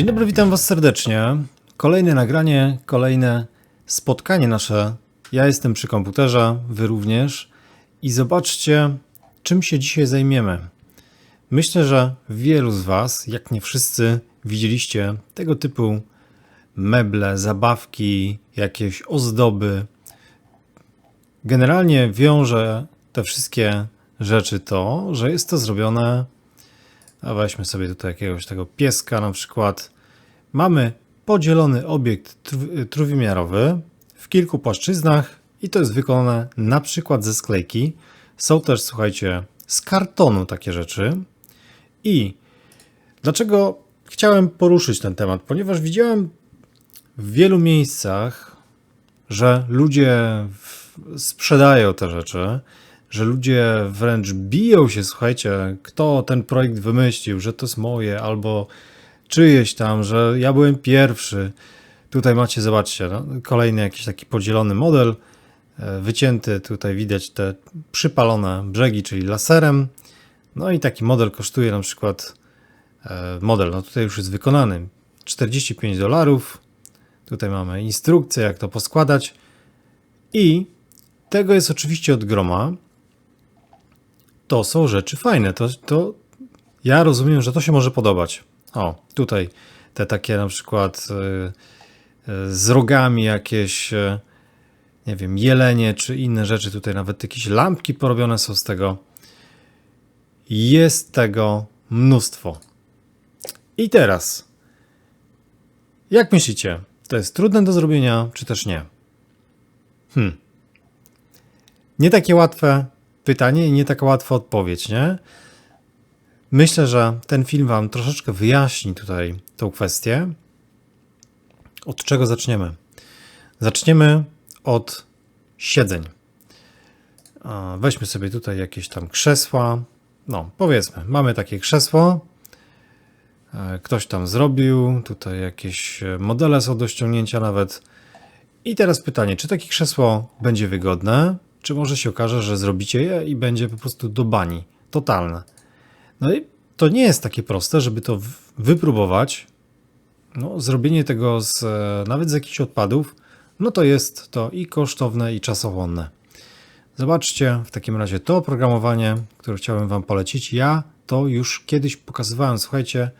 Dzień dobry, witam Was serdecznie. Kolejne nagranie, kolejne spotkanie nasze. Ja jestem przy komputerze, Wy również. I zobaczcie, czym się dzisiaj zajmiemy. Myślę, że wielu z Was, jak nie wszyscy, widzieliście tego typu meble, zabawki, jakieś ozdoby. Generalnie wiąże te wszystkie rzeczy to, że jest to zrobione a weźmy sobie tutaj jakiegoś tego pieska na przykład. Mamy podzielony obiekt tr- trójwymiarowy w kilku płaszczyznach i to jest wykonane na przykład ze sklejki. Są też, słuchajcie, z kartonu takie rzeczy. I dlaczego chciałem poruszyć ten temat? Ponieważ widziałem w wielu miejscach, że ludzie sprzedają te rzeczy, że ludzie wręcz biją się, słuchajcie, kto ten projekt wymyślił, że to jest moje, albo czyjeś tam, że ja byłem pierwszy. Tutaj macie, zobaczcie, no, kolejny jakiś taki podzielony model, e, wycięty, tutaj widać te przypalone brzegi, czyli laserem. No i taki model kosztuje na przykład, e, model, no tutaj już jest wykonany, 45 dolarów. Tutaj mamy instrukcję, jak to poskładać. I tego jest oczywiście od groma. To są rzeczy fajne. To, to ja rozumiem, że to się może podobać. O, tutaj te takie na przykład y, y, z rogami jakieś, y, nie wiem, jelenie czy inne rzeczy. Tutaj nawet jakieś lampki porobione są z tego. Jest tego mnóstwo. I teraz, jak myślicie, to jest trudne do zrobienia, czy też nie? Hmm. Nie takie łatwe pytanie i nie taka łatwa odpowiedź, nie? Myślę, że ten film Wam troszeczkę wyjaśni tutaj tą kwestię. Od czego zaczniemy? Zaczniemy od siedzeń. Weźmy sobie tutaj jakieś tam krzesła. No, powiedzmy, mamy takie krzesło. E, Ktoś tam zrobił, tutaj jakieś e, modele są do ściągnięcia nawet. I teraz pytanie, czy takie krzesło będzie wygodne, czy może się okaże, że zrobicie je i będzie po prostu do bani, totalne. No i to nie jest takie proste, żeby to wypróbować. No, zrobienie tego z, e, nawet z jakichś odpadów, no to jest to i kosztowne, i czasochłonne. Zobaczcie w takim razie to oprogramowanie, które chciałem Wam polecić. Ja to już kiedyś pokazywałem, słuchajcie,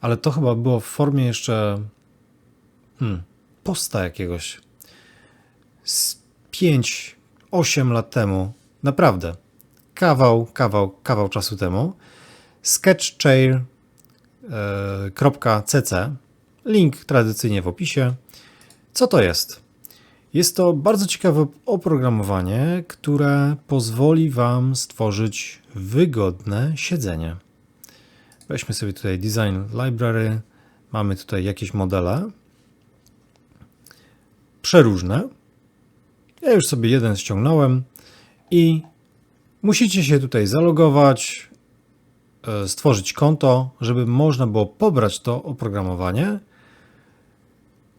ale to chyba było w formie jeszcze hmm, posta jakiegoś z 5-8 lat temu. Naprawdę. Kawał, kawał, kawał czasu temu. Sketchchair.cc. Link tradycyjnie w opisie. Co to jest? Jest to bardzo ciekawe oprogramowanie, które pozwoli Wam stworzyć wygodne siedzenie. Weźmy sobie tutaj Design Library. Mamy tutaj jakieś modele. Przeróżne. Ja już sobie jeden ściągnąłem i musicie się tutaj zalogować, e, stworzyć konto, żeby można było pobrać to oprogramowanie,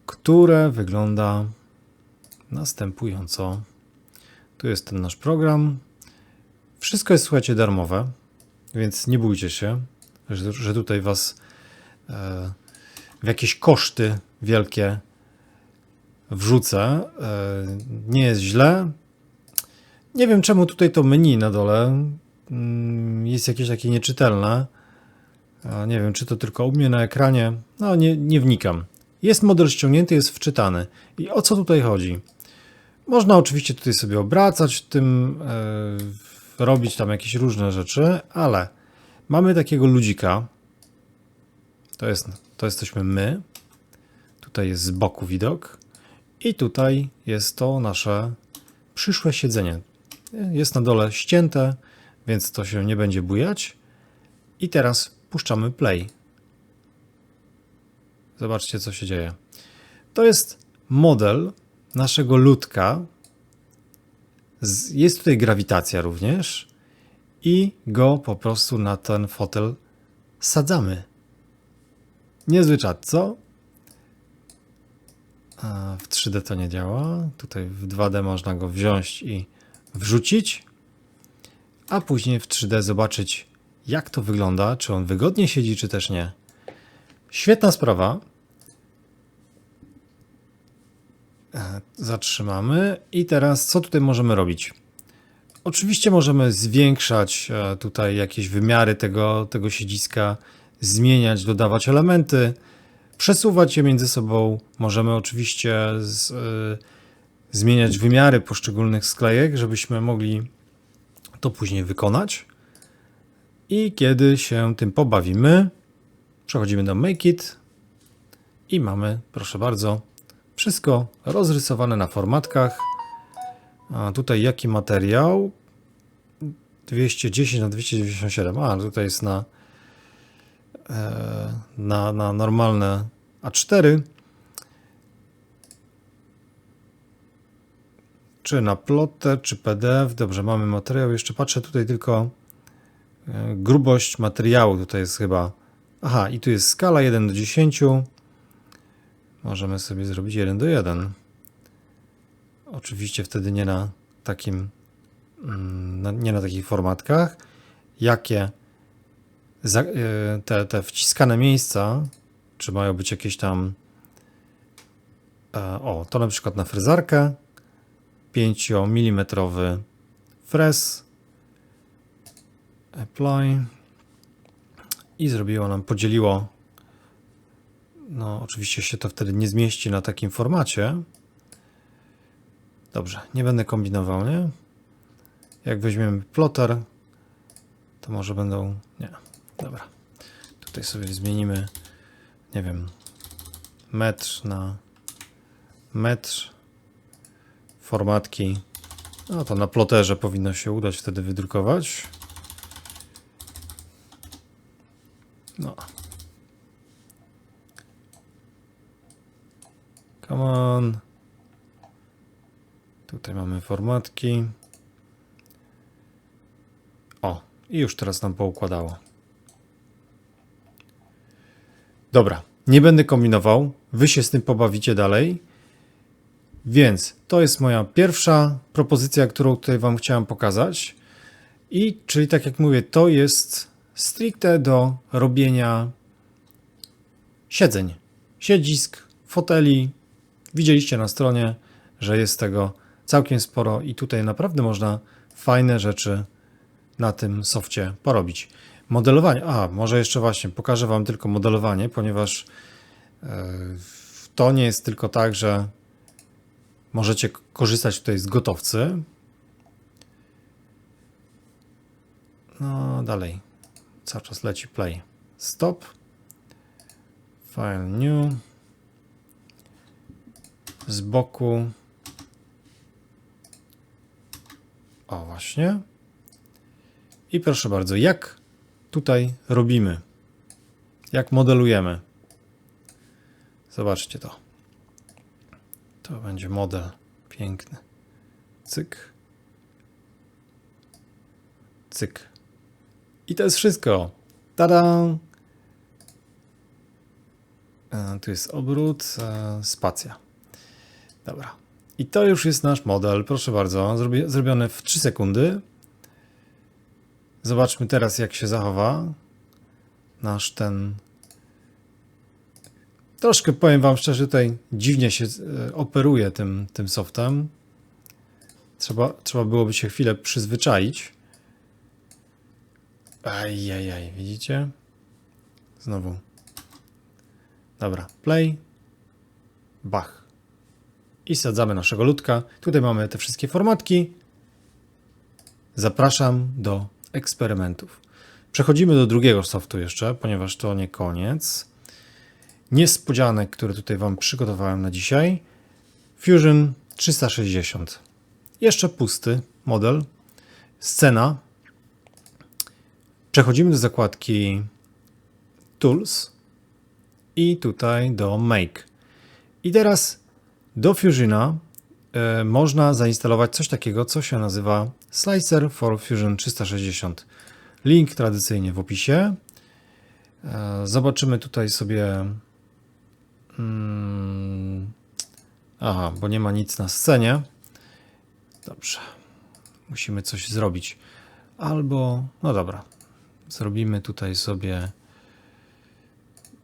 które wygląda następująco. Tu jest ten nasz program. Wszystko jest, słuchajcie, darmowe, więc nie bójcie się, że, że tutaj was e, w jakieś koszty wielkie wrzucę. E, Nie jest źle. Nie wiem, czemu tutaj to menu na dole mm, jest jakieś takie nieczytelne. Nie wiem, czy to tylko u mnie na ekranie. No, nie, nie wnikam. Jest model ściągnięty, jest wczytany. I o co tutaj chodzi? Można oczywiście tutaj sobie obracać tym, e, robić tam jakieś różne rzeczy, ale mamy takiego ludzika. To, jest, to jesteśmy my. Tutaj jest z boku widok. I tutaj jest to nasze przyszłe siedzenie. Jest na dole ścięte, więc to się nie będzie bujać. I teraz puszczamy play. Zobaczcie, co się dzieje. To jest model naszego ludka. Jest tutaj grawitacja również. I go po prostu na ten fotel sadzamy. Niezły co? A w 3D to nie działa. Tutaj w 2D można go wziąć i wrzucić, a później w 3D zobaczyć, jak to wygląda, czy on wygodnie siedzi, czy też nie. świetna sprawa. E, Zatrzymamy. I teraz co tutaj możemy robić? Oczywiście możemy zwiększać e, tutaj jakieś wymiary tego, tego siedziska, zmieniać, dodawać elementy, przesuwać je między sobą. Możemy oczywiście z, e, zmieniać wymiary poszczególnych sklejek, żebyśmy mogli to później wykonać. I kiedy się tym pobawimy, przechodzimy do Make It i mamy, proszę bardzo, wszystko rozrysowane na formatkach. A tutaj jaki materiał? 210 na 297. A, tutaj jest na, na, na normalne A4. Czy na plotter, czy PDF. Dobrze, mamy materiał. Jeszcze patrzę tutaj tylko e, grubość materiału. Tutaj jest chyba. Aha, i tu jest skala 1 do 10. Możemy sobie zrobić 1 do 1. Oczywiście wtedy nie na takim, mm, nie na takich formatkach. Jakie te, te wciskane miejsca, czy mają być jakieś tam. e, O, to na przykład na fryzarkę. 5 mm frez. Apply. I zrobiło nam, podzieliło. No, oczywiście się to wtedy nie zmieści na takim formacie. Dobrze, nie będę kombinował, nie? Jak weźmiemy plotter, to może będą. Nie, dobra. Tutaj sobie zmienimy, nie wiem, metr na metr formatki. No to na ploterze powinno się udać wtedy wydrukować. No. Come on. Tutaj mamy formatki. O, i już teraz nam poukładało. Dobra, nie będę kombinował. Wy się z tym pobawicie dalej. Więc to jest moja pierwsza propozycja, którą tutaj Wam chciałem pokazać. I czyli tak jak mówię, to jest stricte do robienia siedzeń, siedzisk, foteli. Widzieliście na stronie, że jest tego całkiem sporo i tutaj naprawdę można fajne rzeczy na tym softie porobić. Modelowanie. A, może jeszcze właśnie pokażę Wam tylko modelowanie, ponieważ e, to nie jest tylko tak, że możecie korzystać tutaj z gotowcy. No, dalej. Cały czas leci play. Stop. File new. Z boku. O, właśnie. I proszę bardzo, jak tutaj robimy? Jak modelujemy? Zobaczcie to. To będzie model piękny. Cyk. Cyk. I to jest wszystko. Tada! E, Tu jest obrót, e, spacja. Dobra. I to już jest nasz model. Proszę bardzo, zrobi, zrobiony w 3 sekundy. Zobaczmy teraz, jak się zachowa nasz ten. Troszkę powiem Wam szczerze, tutaj dziwnie się e, operuje tym, tym softem. Trzeba, trzeba byłoby się chwilę przyzwyczaić. Ajajaj, widzicie? Znowu. Dobra, play. Bach. I sadzamy naszego ludka. Tutaj mamy te wszystkie formatki. Zapraszam do eksperymentów. Przechodzimy do drugiego softu jeszcze, ponieważ to nie koniec. Niespodzianek, który tutaj Wam przygotowałem na dzisiaj. Fusion 360. Jeszcze pusty model. Scena. Przechodzimy do zakładki Tools i tutaj do Make. I teraz do Fusiona e, można zainstalować coś takiego, co się nazywa Slicer for Fusion 360. Link tradycyjnie w opisie. E, Zobaczymy tutaj sobie. Mm, aha, bo nie ma nic na scenie. Dobrze. Musimy coś zrobić. Albo, no dobra. Zrobimy tutaj sobie.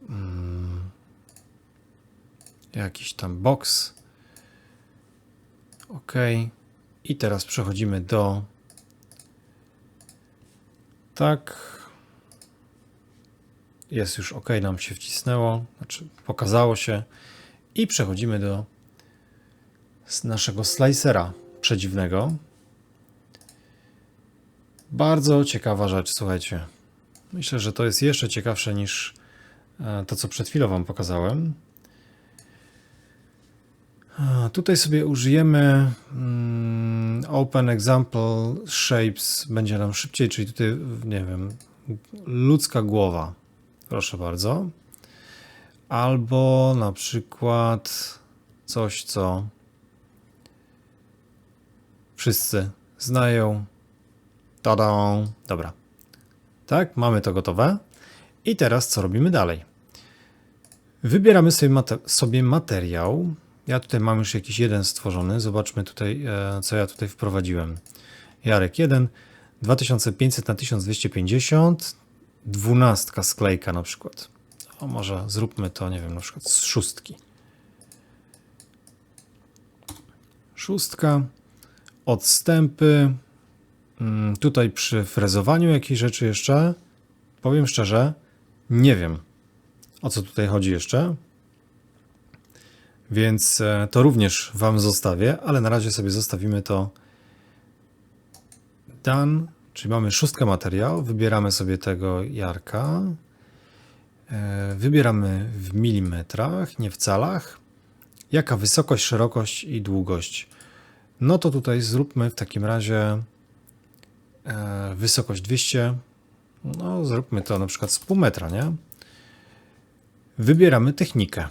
Mm, jakiś tam box. OK. I teraz przechodzimy do. Tak. Jest już OK, nam się wcisnęło, znaczy pokazało się. I przechodzimy do naszego slicera przedziwnego. Bardzo ciekawa rzecz, słuchajcie. Myślę, że to jest jeszcze ciekawsze niż e, to, co przed chwilą Wam pokazałem. Tutaj sobie użyjemy mm, Open Example Shapes, będzie nam szybciej, czyli tutaj, nie wiem, ludzka głowa. Proszę bardzo. Albo na przykład coś, co wszyscy znają. Tada! Dobra. Tak, mamy to gotowe. I teraz co robimy dalej? Wybieramy sobie, mater sobie materiał. Ja tutaj mam już jakiś jeden stworzony. Zobaczmy tutaj, e, co ja tutaj wprowadziłem. Jarek 1, 2500 na 1250, dwunastka sklejka na przykład. O, może zróbmy to, nie wiem, na przykład z szóstki. Szóstka, odstępy. Mm, tutaj przy frezowaniu jakiejś rzeczy jeszcze, powiem szczerze, nie wiem o co tutaj chodzi jeszcze. Więc e, to również Wam zostawię, ale na razie sobie zostawimy to done, czyli mamy szóstkę materiał, wybieramy sobie tego jarka, e, wybieramy w milimetrach, nie w calach, jaka wysokość, szerokość i długość. No to tutaj zróbmy w takim razie e, wysokość 200, no zróbmy to na przykład z pół metra, nie? Wybieramy technikę.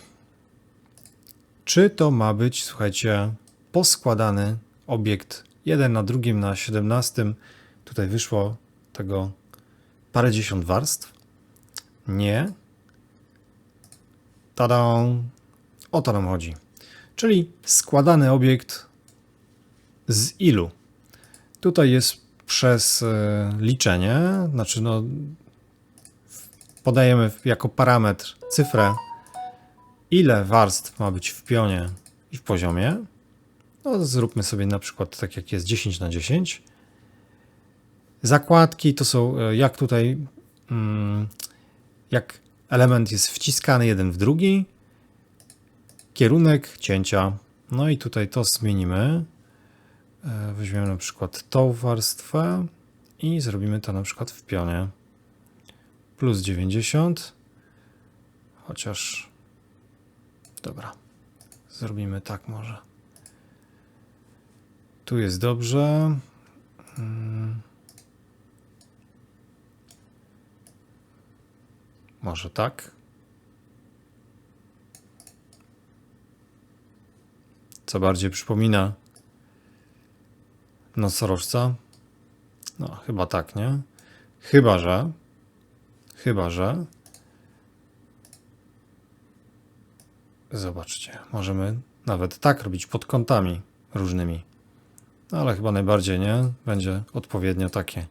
Czy to ma być, słuchajcie, poskładany obiekt jeden na drugim na 17? Tutaj wyszło tego parędziesiąt warstw. Nie. Tada! O to nam chodzi. Czyli składany obiekt z ilu? Tutaj jest przez e, liczenie, znaczy no podajemy jako parametr cyfrę, ile warstw ma być w pionie i w poziomie. No, zróbmy sobie na przykład tak jak jest 10 na 10. Zakładki to są e, jak tutaj, mm, jak element jest wciskany jeden w drugi, kierunek cięcia. No i tutaj to zmienimy. E, weźmiemy na przykład tą warstwę i zrobimy to na przykład w pionie. Plus 90. Chociaż. Dobra. Zrobimy tak może. Tu jest dobrze. Hmm. Może tak. Co bardziej przypomina nosorożca? No, chyba tak, nie? Chyba, że. Chyba, że. Zobaczcie, możemy nawet tak robić pod kątami różnymi. No, ale chyba najbardziej nie będzie odpowiednio takie,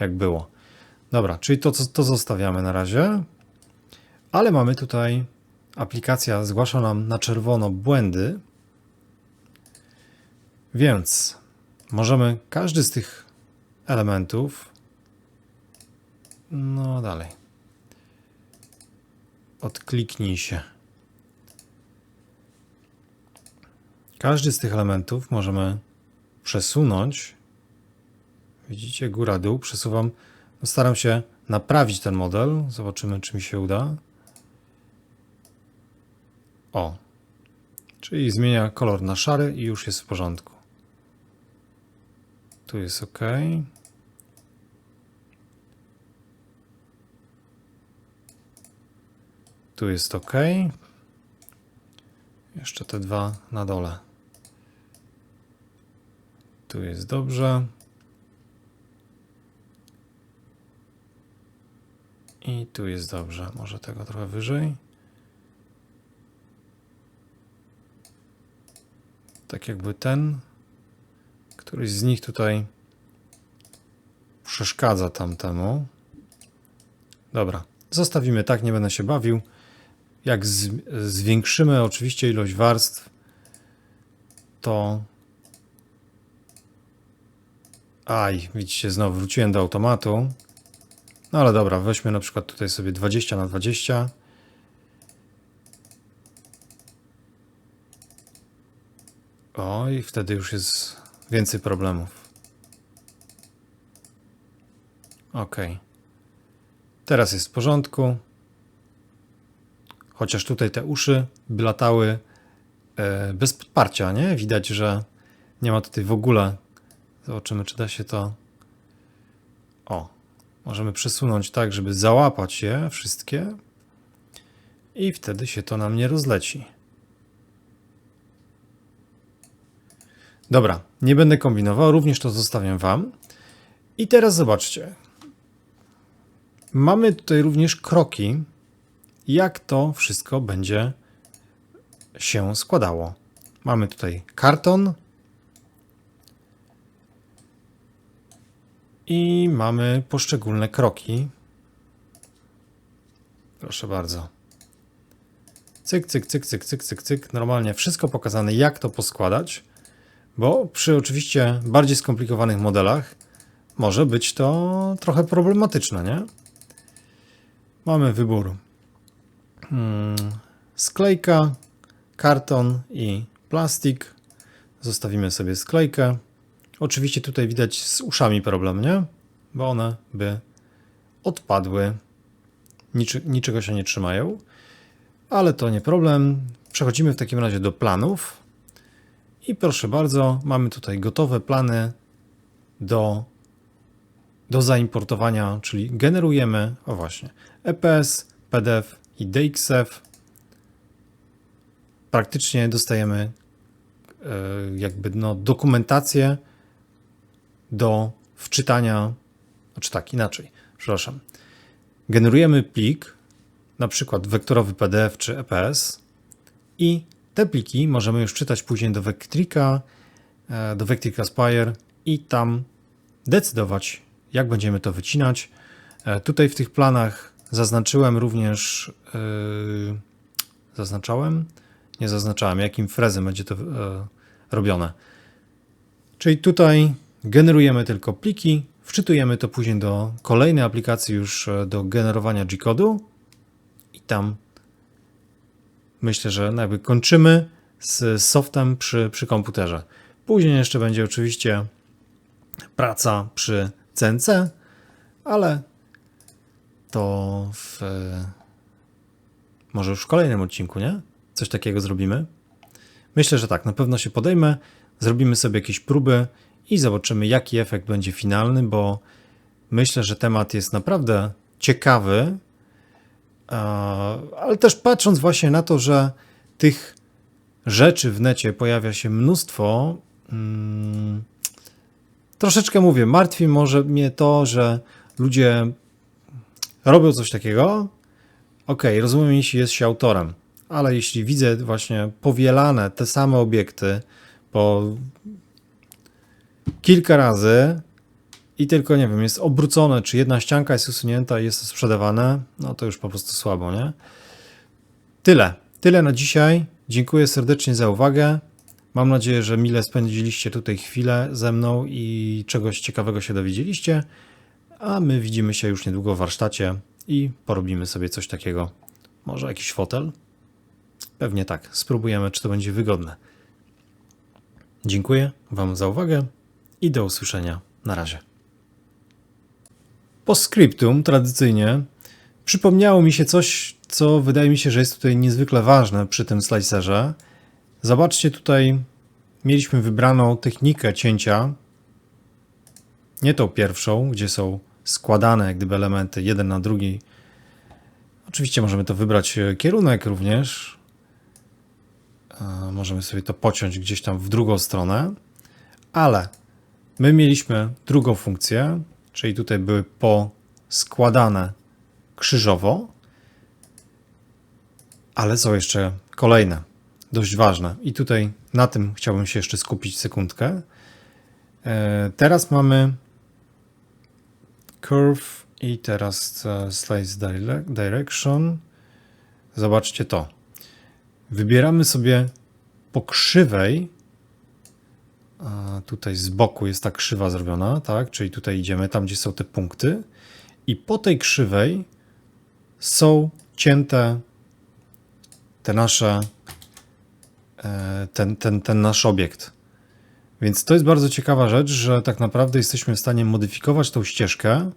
jak było. Dobra, czyli to, to zostawiamy na razie. Ale mamy tutaj aplikacja zgłasza nam na czerwono błędy. Więc możemy każdy z tych elementów. No dalej. Odkliknij się. Każdy z tych elementów możemy przesunąć. Widzicie, góra, dół. Przesuwam. Staram się naprawić ten model. Zobaczymy, czy mi się uda. O. Czyli zmienia kolor na szary i już jest w porządku. Tu jest OK. Tu jest OK. Jeszcze te dwa na dole. Tu jest dobrze. I tu jest dobrze. Może tego trochę wyżej. Tak jakby ten, któryś z nich tutaj przeszkadza tamtemu. Dobra, zostawimy tak, nie będę się bawił. jak zwiększymy oczywiście ilość warstw, to Aj, widzicie, znowu wróciłem do automatu. No ale dobra, weźmy na przykład tutaj sobie 20 na 20. O, i wtedy już jest więcej problemów. Ok. Teraz jest w porządku. Chociaż tutaj te uszy latały e, bez podparcia, nie? Widać, że nie ma tutaj w ogóle. Zobaczymy, czy da się to. O, możemy przesunąć tak, żeby załapać je wszystkie. I wtedy się to nam nie rozleci. Dobra, nie będę kombinował, również to zostawiam Wam. I teraz zobaczcie. Mamy tutaj również kroki, jak to wszystko będzie się składało. Mamy tutaj karton i mamy poszczególne kroki. Proszę bardzo. Cyk, cyk, cyk, cyk, cyk, cyk, cyk. Normalnie wszystko pokazane, jak to poskładać, bo przy oczywiście bardziej skomplikowanych modelach może być to trochę problematyczne, nie? Mamy wybór hmm, sklejka, karton i plastik. Zostawimy sobie sklejkę. Oczywiście tutaj widać z uszami problem, nie? Bo one by odpadły. Niczy, niczego się nie trzymają. Ale to nie problem. Przechodzimy w takim razie do planów. I proszę bardzo, mamy tutaj gotowe plany do, do zaimportowania, czyli generujemy, o właśnie, EPS, PDF i DXF. Praktycznie dostajemy e, jakby no, dokumentację do wczytania, znaczy tak, inaczej, przepraszam. Generujemy plik, na przykład wektorowy PDF czy EPS i te pliki możemy już czytać później do Vectrica, e, do Vectric Aspire i tam decydować, jak będziemy to wycinać. E, tutaj w tych planach zaznaczyłem również, yy, zaznaczałem? Nie zaznaczałem, jakim frezem będzie to yy, robione. Czyli tutaj generujemy tylko pliki, wczytujemy to później do kolejnej aplikacji już do generowania G-kodu i tam myślę, że jakby kończymy z softem przy, przy komputerze. Później jeszcze będzie oczywiście praca przy CNC, ale to w, może już w kolejnym odcinku, nie? Coś takiego zrobimy. Myślę, że tak, na pewno się podejmę, zrobimy sobie jakieś próby i zobaczymy, jaki efekt będzie finalny, bo myślę, że temat jest naprawdę ciekawy, ale też patrząc właśnie na to, że tych rzeczy w necie pojawia się mnóstwo, hmm, troszeczkę mówię, martwi może mnie to, że ludzie robią coś takiego. Ok, rozumiem, jeśli jest się autorem, ale jeśli widzę właśnie powielane te same obiekty po kilka razy, i tylko, nie wiem, jest obrócone, czy jedna ścianka jest usunięta i jest to sprzedawane, no to już po prostu słabo, nie? Tyle. Tyle na dzisiaj. Dziękuję serdecznie za uwagę. Mam nadzieję, że mile spędziliście tutaj chwilę ze mną i czegoś ciekawego się dowiedzieliście. A my widzimy się już niedługo w warsztacie i porobimy sobie coś takiego. Może jakiś fotel? Pewnie tak. Spróbujemy, czy to będzie wygodne. Dziękuję Wam za uwagę i do usłyszenia. Na razie. Po skryptum, tradycyjnie, przypomniało mi się coś, co wydaje mi się, że jest tutaj niezwykle ważne przy tym slicerze. Zobaczcie tutaj, mieliśmy wybraną technikę cięcia, nie tą pierwszą, gdzie są składane jak gdyby elementy jeden na drugi. Oczywiście możemy to wybrać e, kierunek również. Możemy sobie to pociąć gdzieś tam w drugą stronę, ale my mieliśmy drugą funkcję, czyli tutaj były poskładane krzyżowo, ale są jeszcze kolejne, dość ważne. I tutaj na tym chciałbym się jeszcze skupić sekundkę. E, teraz mamy curve i teraz slice direction. zobaczcie to. Wybieramy sobie po krzywej, tutaj z boku jest ta krzywa zrobiona, tak? Czyli tutaj idziemy tam, gdzie są te punkty i po tej krzywej są cięte te nasze, e, ten, ten, ten nasz obiekt. Więc to jest bardzo ciekawa rzecz, że tak naprawdę jesteśmy w stanie modyfikować tą ścieżkę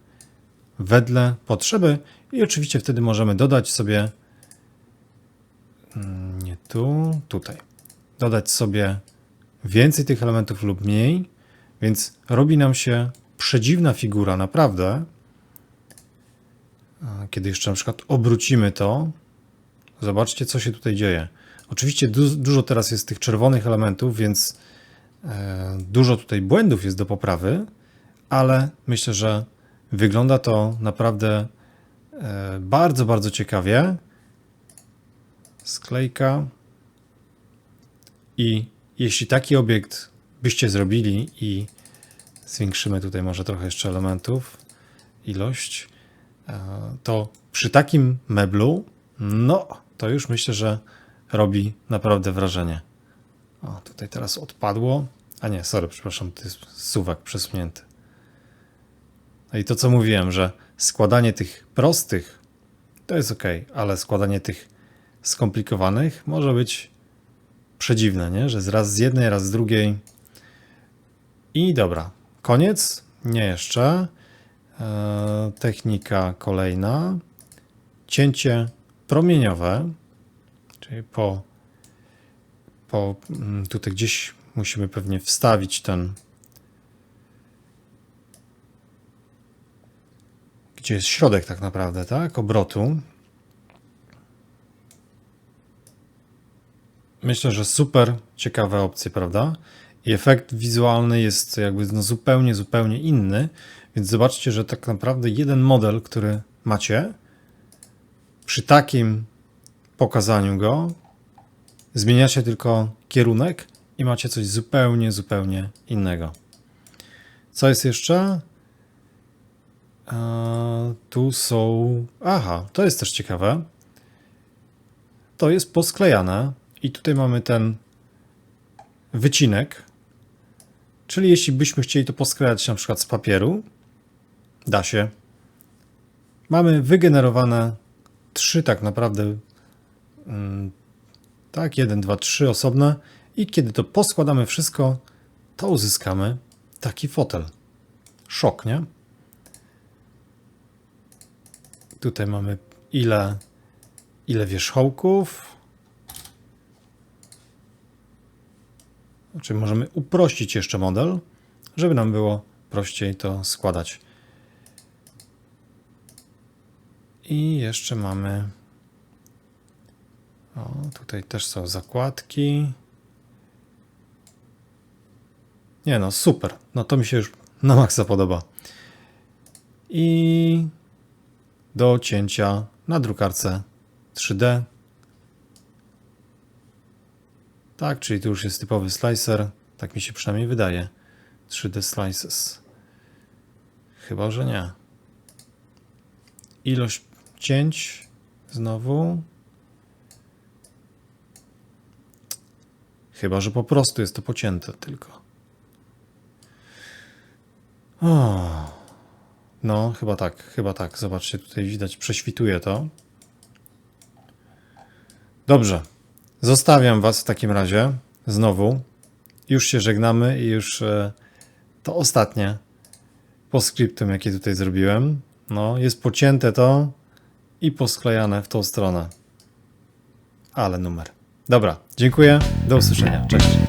wedle potrzeby i oczywiście wtedy możemy dodać sobie mm, nie tu, tutaj. Dodać sobie więcej tych elementów lub mniej, więc robi nam się przedziwna figura, naprawdę. Kiedy jeszcze na przykład obrócimy to, zobaczcie co się tutaj dzieje. Oczywiście du dużo teraz jest tych czerwonych elementów, więc e, dużo tutaj błędów jest do poprawy, ale myślę, że wygląda to naprawdę e, bardzo, bardzo ciekawie. Sklejka. I jeśli taki obiekt byście zrobili i zwiększymy tutaj może trochę jeszcze elementów, ilość, e, to przy takim meblu, no to już myślę, że robi naprawdę wrażenie. O, tutaj teraz odpadło. A nie, sorry, przepraszam, to jest suwak przesunięty. No i to, co mówiłem, że składanie tych prostych to jest ok, ale składanie tych skomplikowanych może być przedziwne, nie? Że raz z jednej, raz z drugiej. I dobra, koniec? Nie jeszcze. E, technika kolejna. Cięcie promieniowe, czyli po, po mm, tutaj gdzieś musimy pewnie wstawić ten gdzie jest środek tak naprawdę, tak? Obrotu. Myślę, że super ciekawe opcje, prawda? I efekt wizualny jest jakby no zupełnie, zupełnie inny. Więc zobaczcie, że tak naprawdę jeden model, który macie, przy takim pokazaniu go, zmieniacie tylko kierunek i macie coś zupełnie, zupełnie innego. Co jest jeszcze? A, tu są. Aha, to jest też ciekawe. To jest posklejane i tutaj mamy ten wycinek. Czyli jeśli byśmy chcieli to posklejać na przykład z papieru, da się. Mamy wygenerowane trzy tak naprawdę. mm, Tak, jeden, dwa, trzy osobne. I kiedy to poskładamy wszystko, to uzyskamy taki fotel. Szok, nie? Tutaj mamy ile, ile wierzchołków. Znaczy możemy uprościć jeszcze model, żeby nam było prościej to składać. I jeszcze mamy. O, tutaj też są zakładki. Nie no, super. No to mi się już na maksa podoba. I do cięcia na drukarce 3D. Tak, czyli tu już jest typowy slicer. Tak mi się przynajmniej wydaje. 3D slices. Chyba, że nie. Ilość cięć znowu. Chyba, że po prostu jest to pocięte tylko. O. No, chyba tak, chyba tak. Zobaczcie, tutaj widać, prześwituje to. Dobrze. Zostawiam Was w takim razie znowu. Już się żegnamy i już e, to ostatnie postscriptum, jakie tutaj zrobiłem. No, jest pocięte to i posklejane w tą stronę. Ale numer. Dobra, dziękuję. Do usłyszenia. Cześć.